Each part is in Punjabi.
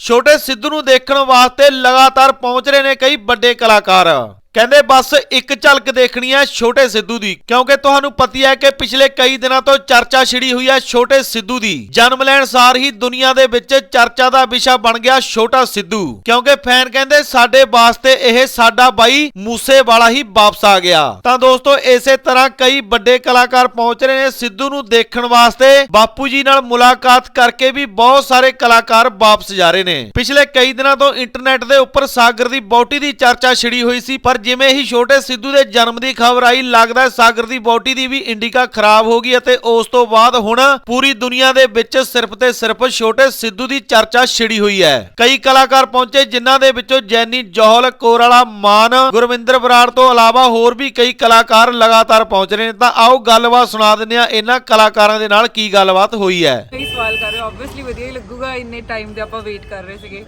ਛੋਟੇ ਸਿੱਧੂ ਨੂੰ ਦੇਖਣ ਵਾਸਤੇ ਲਗਾਤਾਰ ਪਹੁੰਚ ਰਹੇ ਨੇ ਕਈ ਵੱਡੇ ਕਲਾਕਾਰ। ਕਹਿੰਦੇ ਬਸ ਇੱਕ ਝਲਕ ਦੇਖਣੀ ਹੈ ਛੋਟੇ ਸਿੱਧੂ ਦੀ, ਕਿਉਂਕਿ ਤੁਹਾਨੂੰ ਪਤੀ ਹੈ ਕਿ ਪਿਛਲੇ ਕਈ ਦਿਨਾਂ ਤੋਂ ਚਰਚਾ ਛਿੜੀ ਹੋਈ ਹੈ ਛੋਟੇ ਸਿੱਧੂ ਦੀ। ਜਨਮ ਲੈਣ ਸਾਰ ਹੀ ਦੁਨੀਆ ਦੇ ਵਿੱਚ ਚਰਚਾ ਦਾ ਵਿਸ਼ਾ ਬਣ ਗਿਆ ਛੋਟਾ ਸਿੱਧੂ, ਕਿਉਂਕਿ ਫੈਨ ਕਹਿੰਦੇ ਸਾਡੇ ਵਾਸਤੇ ਇਹ ਸਾਡਾ ਬਾਈ ਮੂਸੇ ਵਾਲਾ ਹੀ ਵਾਪਸ ਆ ਗਿਆ। ਤਾਂ ਦੋਸਤੋ, ਇਸੇ ਤਰ੍ਹਾਂ ਕਈ ਵੱਡੇ ਕਲਾਕਾਰ ਪਹੁੰਚ ਰਹੇ ਨੇ ਸਿੱਧੂ ਨੂੰ ਦੇਖਣ ਵਾਸਤੇ। ਬਾਪੂ ਜੀ ਨਾਲ ਮੁਲਾਕਾਤ ਕਰਕੇ ਵੀ ਬਹੁਤ ਸਾਰੇ ਕਲਾਕਾਰ ਵਾਪਸ ਜਾ ਰਹੇ ਨੇ। ਪਿਛਲੇ ਕਈ ਦਿਨਾਂ ਤੋਂ ਇੰਟਰਨੈਟ ਦੇ ਉੱਪਰ ਸਾਗਰ ਦੀ ਬੋਟੀ ਦੀ ਚਰਚਾ ਛਿੜੀ ਹੋਈ ਸੀ, ਪਰ ਜਿਵੇਂ ਹੀ ਛੋਟੇ ਸਿੱਧੂ ਦੇ ਜਨਮ ਦੀ ਖਬਰ ਆਈ ਲੱਗਦਾ ਹੈ ਸਾਗਰ ਦੀ ਬੋਟੀ ਦੀ ਵੀ ਇੰਡੀਕਾ ਖਰਾਬ ਹੋ ਗਈ ਅਤੇ ਉਸ ਤੋਂ ਬਾਅਦ ਹੁਣ ਪੂਰੀ ਦੁਨੀਆ ਦੇ ਵਿੱਚ ਸਿਰਫ ਤੇ ਸਿਰਫ ਛੋਟੇ ਸਿੱਧੂ ਦੀ ਚਰਚਾ ਛਿੜੀ ਹੋਈ ਹੈ। ਕਈ ਕਲਾਕਾਰ ਪਹੁੰਚੇ ਜਿਨ੍ਹਾਂ ਦੇ ਵਿੱਚੋਂ ਜੈਨੀ ਜੋਹਲ ਕੋਰਾਲਾ ਮਾਨ ਗੁਰਵਿੰਦਰ ਬਰਾੜ ਤੋਂ ਇਲਾਵਾ ਹੋਰ ਵੀ ਕਈ ਕਲਾਕਾਰ ਲਗਾਤਾਰ ਪਹੁੰਚ ਰਹੇ ਨੇ। ਤਾਂ ਆਓ ਗੱਲਬਾਤ ਸੁਣਾ ਦਿੰਦੇ ਆ ਇਹਨਾਂ ਕਲਾਕਾਰਾਂ ਦੇ ਨਾਲ ਕੀ ਗੱਲਬਾਤ ਹੋਈ ਹੈ। ਕਈ ਸਵਾਲ ਕਰ ਰਹੇ ਆਬਵੀਅਸਲੀ ਵਧੀਆ ਹੀ ਲੱਗੂਗਾ। ਇੰਨੇ ਟਾਈਮ ਦੇ ਆਪਾਂ ਵੇਟ ਕਰ ਰਹੇ ਸੀਗੇ।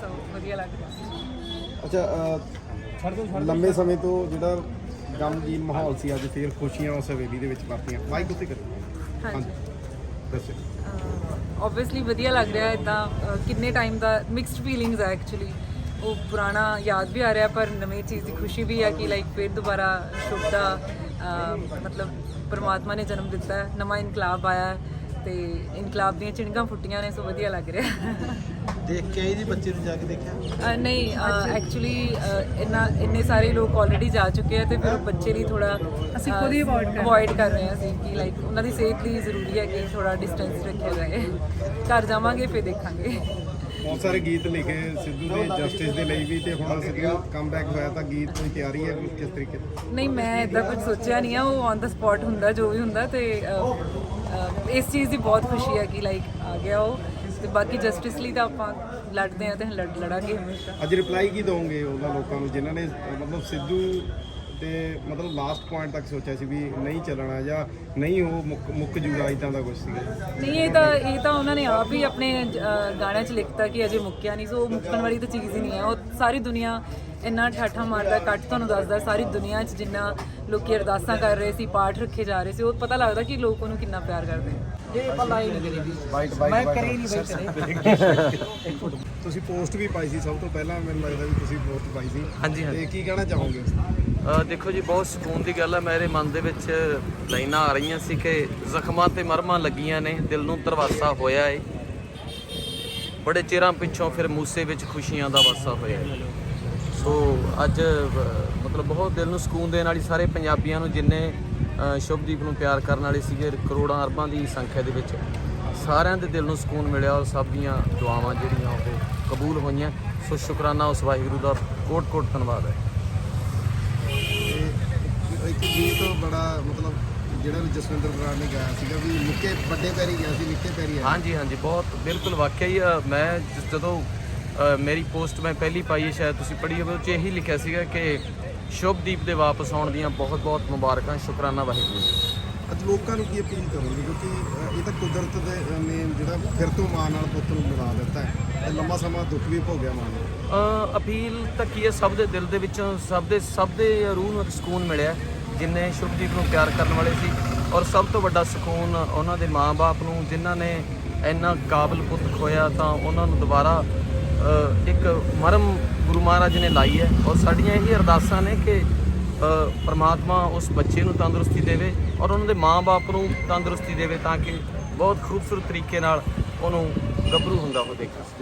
ਸੋ ਵਧੀਆ ਲੱਗ ਰਿਹਾ। ਅੱਛਾ ਲੰਮੇ ਸਮੇਂ ਤੋਂ ਜਿਹੜਾ ਗਮਗੀਨ ਮਾਹੌਲ ਸੀ ਅੱਜ ਫੇਰ ਖੁਸ਼ੀਆਂ ਉਸ ਹਵੇਲੀ ਦੇ ਵਿੱਚ ਵਰਤੀਆਂ। ਮਾਈਕ ਉੱਤੇ ਕਰੋ। ਹਾਂਜੀ। ਦੱਸੋ। ਆਬਵੀਅਸਲੀ ਵਧੀਆ ਲੱਗ ਰਿਹਾ ਇਦਾਂ ਕਿੰਨੇ ਟਾਈਮ ਦਾ ਮਿਕਸਡ ਫੀਲਿੰਗਸ ਹੈ ਐਕਚੁਅਲੀ ਉਹ ਪੁਰਾਣਾ ਯਾਦ ਵੀ ਆ ਰਿਹਾ ਪਰ ਨਵੀਂ ਚੀਜ਼ ਦੀ ਖੁਸ਼ੀ ਵੀ ਹੈ ਕਿ ਲਾਈਕ ਫਿਰ ਦੁਬਾਰਾ ਸ਼ੁਭ ਦਾ ਮਤਲਬ ਪਰਮਾਤਮਾ ਨੇ ਜਨਮ ਦਿੱਤਾ ਹੈ ਨਵਾਂ ਇਨਕਲਾਬ ਆਇਆ ਤੇ ਇਨਕਲਾਬ ਦੀਆਂ ਚਿਣਗਾਂ ਫੁੱਟੀਆਂ ਨੇ ਸੋ ਵਧੀਆ ਲੱਗ ਰਿਹਾ। ਦੇਖ ਕੇ ਆਈ ਦੀ ਬੱਚੇ ਨੂੰ ਜਾ ਕੇ ਦੇਖਿਆ? ਅ, ਨਹੀਂ ਐਕਚੁਅਲੀ ਇੰਨਾ ਇੰਨੇ ਸਾਰੇ ਲੋਕ ਆਲਰੇਡੀ ਜਾ ਚੁੱਕੇ ਆ ਤੇ ਫਿਰ ਬੱਚੇ ਲਈ ਥੋੜਾ ਅਸੀਂ ਖੁਦ ਹੀ ਅਵੋਇਡ ਕਰ ਰਹੇ ਹਾਂ। ਅਸੀਂ ਕਿ ਲਾਈਕ ਉਹਨਾਂ ਦੀ ਸਿਹਤ ਲਈ ਜ਼ਰੂਰੀ ਹੈ ਕਿ ਥੋੜਾ ਡਿਸਟੈਂਸ ਰੱਖਿਆ ਜਾਏ। ਘਰ ਜਾਵਾਂਗੇ ਫਿਰ ਦੇਖਾਂਗੇ। ਬਹੁਤ ਸਾਰੇ ਗੀਤ ਲਿਖੇ ਸਿੱਧੂ ਦੇ ਜਸਟਿਸ ਦੇ ਲਈ ਵੀ ਤੇ ਹੁਣ ਸਿੱਧੂ ਕਮਬੈਕ ਹੋਇਆ ਤਾਂ ਗੀਤ ਕੋਈ ਤਿਆਰੀ ਹੈ ਕਿਸ ਤਰੀਕੇ ਨਾਲ? ਨਹੀਂ ਮੈਂ ਇਦਾਂ ਕੁਝ ਸੋਚਿਆ ਨਹੀਂ ਆ ਉਹ ਔਨ ਦਾ ਸਪੌਟ ਹੁੰਦਾ ਜੋ ਵੀ ਹੁੰਦਾ ਤੇ ਅ, ਅ, ਇਸ ਚੀਜ਼ ਦੀ ਬਹੁਤ ਖੁਸ਼ੀ ਹੈ ਕਿ ਲਾਈਕ ਆ ਗਿਆ ਉਹ। ਤੇ ਬਾਕੀ ਜਸਟਿਸ ਲਈ ਤਾਂ ਆਪਾਂ ਲੜਦੇ ਆ ਤੇ ਲੜ ਲੜਾਂਗੇ ਹਮੇਸ਼ਾ। ਅੱਜ ਰਿਪਲਾਈ ਕੀ ਦੋਗੇ ਉਹਨਾਂ ਲੋਕਾਂ ਨੂੰ ਜਿਨ੍ਹਾਂ ਨੇ ਮਤਲਬ ਸਿੱਧੂ ਤੇ ਮਤਲਬ ਲਾਸਟ ਪੁਆਇੰਟ ਤੱਕ ਸੋਚਿਆ ਸੀ ਵੀ ਨਹੀਂ ਚੱਲਣਾ ਜਾਂ ਨਹੀਂ ਉਹ ਮੁੱਕ ਜੂਗਾ ਇਦਾਂ ਦਾ ਕੁਝ ਸੀਗਾ ਨਹੀਂ ਇਹ ਤਾਂ ਇਹ ਤਾਂ ਉਹਨਾਂ ਨੇ ਆਪ ਹੀ ਆਪਣੇ ਗਾਣਿਆਂ 'ਚ ਲਿਖਤਾ ਕਿ ਅਜੇ ਮੁੱਕਿਆ ਨਹੀਂ ਸੋ ਮੁੱਕਣ ਵਾਲੀ ਤਾਂ ਚੀਜ਼ ਹੀ ਨਹੀਂ ਹੈ। ਉਹ ਸਾਰੀ ਦੁਨੀਆ ਇੰਨਾ ਠਾਠਾ ਮਾਰਦਾ ਕੱਟ ਤੁਹਾਨੂੰ ਦੱਸਦਾ ਸਾਰੀ ਦੁਨੀਆ 'ਚ ਜਿੰਨਾ ਲੋਕੀ ਅਰਦਾਸਾਂ ਕਰ ਰਹੇ ਸੀ ਪਾਠ ਰੱਖੇ ਜਾ ਰਹੇ ਸੀ ਉਹ ਪਤਾ ਲੱਗਦਾ ਕਿ ਲੋਕ ਉਹਨੂੰ ਕਿੰਨਾ ਪਿਆਰ ਕਰਦੇ ਆ ਇਹ ਆਪਾਂ ਲਾਈਨ ਨਹੀਂ ਕਰੀ ਮੈਂ ਕਰੀ ਨਹੀਂ ਬਈ ਤੁਸੀਂ ਪੋਸਟ ਵੀ ਪਾਈ ਸੀ ਸਭ ਤੋਂ ਪਹਿਲਾਂ ਮੈਨੂੰ ਲੱਗਦਾ ਵੀ ਤੁਸੀਂ ਪੋਸਟ ਪਾਈ ਸੀ। ਹਾਂਜੀ, ਹਾਂਜੀ। ਤੇ ਕੀ ਕਹਿਣਾ ਚਾਹੋਗੇ? ਅ, ਦੇਖੋ ਜੀ ਬਹੁਤ ਸਕੂਨ ਦੀ ਗੱਲ ਹੈ ਮੇਰੇ ਮਨ ਦੇ ਵਿੱਚ ਲਾਈਨਾਂ ਆ ਰਹੀਆਂ ਸੀ ਕਿ ਜ਼ਖਮਾਂ ਤੇ ਮਰਮਾਂ ਲੱਗੀਆਂ ਨੇ। ਦਿਲ ਨੂੰ ਤਰਵਾਸਾ ਹੋਇਆ ਏ। ਬੜੇ ਚਿਰਾਂ ਪਿੱਛੋਂ ਫਿਰ ਮੂਸੇ ਵਿੱਚ ਖੁਸ਼ੀਆਂ ਦਾ ਵਾਸਾ ਹੋਇਆ ਸੋ ਅੱਜ ਮਤਲਬ ਬਹੁਤ ਦਿਲ ਨੂੰ ਸਕੂਨ ਦੇਣ ਵਾਲੀ ਸਾਰੇ ਪੰਜਾਬੀਆਂ ਨੂੰ ਜਿੰਨੇ ਸ਼ੁਭਦੀਪ ਨੂੰ ਪਿਆਰ ਕਰਨ ਵਾਲੇ ਸੀਗੇ ਕਰੋੜਾਂ ਅਰਬਾਂ ਦੀ ਸੰਖਿਆ ਦੇ ਵਿੱਚ। ਸਾਰਿਆਂ ਦੇ ਦਿਲ ਨੂੰ ਸਕੂਨ ਮਿਲਿਆ ਔਰ ਸਭ ਦੀਆਂ ਦੁਆਵਾਂ ਜਿਹੜੀਆਂ ਉਹ ਕਬੂਲ ਹੋਈਆਂ। ਸੋ ਸ਼ੁਕਰਾਨਾ ਉਸ ਵਾਹਿਗੁਰੂ ਦਾ। ਕੋਟ ਕੋਟ ਧੰਨਵਾਦ ਹੈ। ਇੱਕ ਗੀਤ ਬੜਾ ਮਤਲਬ ਜਿਹੜਾ ਵੀ ਜਸਵਿੰਦਰ ਬਰਾੜ ਨੇ ਗਾਇਆ ਸੀਗਾ ਵੀ ਨਿੱਕੇ ਵੱਡੇ ਪੈਰੀ ਗਿਆ ਸੀ ਨਿੱਕੇ ਪੈਰੀ ਆਇਆ ਹਾਂਜੀ ਹਾਂਜੀ ਬਹੁਤ ਬਿਲਕੁਲ ਵਾਕਿਆ ਹੀ ਮੈਂ ਜਦੋਂ ਮੇਰੀ ਪੋਸਟ ਮੈਂ ਪਹਿਲੀ ਪਾਈ ਹੈ ਸ਼ਾਇਦ ਤੁਸੀਂ ਪੜ੍ਹੀ ਹੋਵੇ ਉਹ 'ਚ ਇਹੀ ਲਿਖਿਆ ਸੀਗਾ ਕਿ ਸ਼ੁਭਦੀਪ ਦੇ ਵਾਪਸ ਆਉਣ ਦੀਆਂ ਬਹੁਤ ਬਹੁਤ ਮੁਬਾਰਕਾਂ ਸ਼ੁਕਰਾਨਾ ਵਾਹਿਗੁਰੂ ਜੀ। ਅੱਜ ਲੋਕਾਂ ਨੂੰ ਕੀ ਅਪੀਲ ਕਰੋਗੇ? ਕਿਉਂਕਿ ਅਹ, ਇਹ ਤਾਂ ਕੁਦਰਤ ਦੇ ਨੇ ਜਿਹੜਾ ਫਿਰ ਤੋਂ ਮਾਂ ਨਾਲ ਪੁੱਤ ਨੂੰ ਮਿਲਾ ਦਿੱਤਾ ਹੈ। ਤੇ ਲੰਮਾ ਸਮਾਂ ਦੁੱਖ ਵੀ ਭੋਗਿਆ ਮਾਂ ਨੇ ਅ, ਅਪੀਲ ਤਾਂ ਕੀ ਹੈ ਸਭ ਦੇ ਦਿਲ ਦੇ ਵਿੱਚੋਂ ਸਭ ਦੇ ਸਭ ਦੇ ਰੂਹ ਨੂੰ ਇੱਕ ਸਕੂਨ ਮਿਲਿਆ ਜਿਨਨੇ ਸ਼ੁਭਦੀਪ ਨੂੰ ਪਿਆਰ ਕਰਨ ਵਾਲੇ ਸੀ। ਔਰ ਸਭ ਤੋਂ ਵੱਡਾ ਸਕੂਨ ਉਹਨਾਂ ਦੇ ਮਾਪੇ ਨੂੰ ਜਿਨ੍ਹਾਂ ਨੇ ਇੰਨਾ ਕਾਬਲ ਪੁੱਤ ਖੋਇਆ ਤਾਂ ਉਹਨਾਂ ਨੂੰ ਦੁਬਾਰਾ ਇੱਕ ਮਰਮ ਗੁਰੂ ਮਹਾਰਾਜ ਨੇ ਲਾਈ ਹੈ ਔਰ ਸਾਡੀਆਂ ਇਹ ਅਰਦਾਸਾਂ ਨੇ ਕਿ ਪਰਮਾਤਮਾ ਉਸ ਬੱਚੇ ਨੂੰ ਤੰਦਰੁਸਤੀ ਦੇਵੇ ਔਰ ਉਹਨਾਂ ਦੇ ਮਾਪੇ ਨੂੰ ਤੰਦਰੁਸਤੀ ਦੇਵੇ ਤਾਂ ਕਿ ਬਹੁਤ ਖੂਬਸੂਰਤ ਤਰੀਕੇ ਨਾਲ ਉਹਨੂੰ ਗੱਭਰੂ ਹੁੰਦਾ ਉਹ ਦੇਖ ਸਕੇ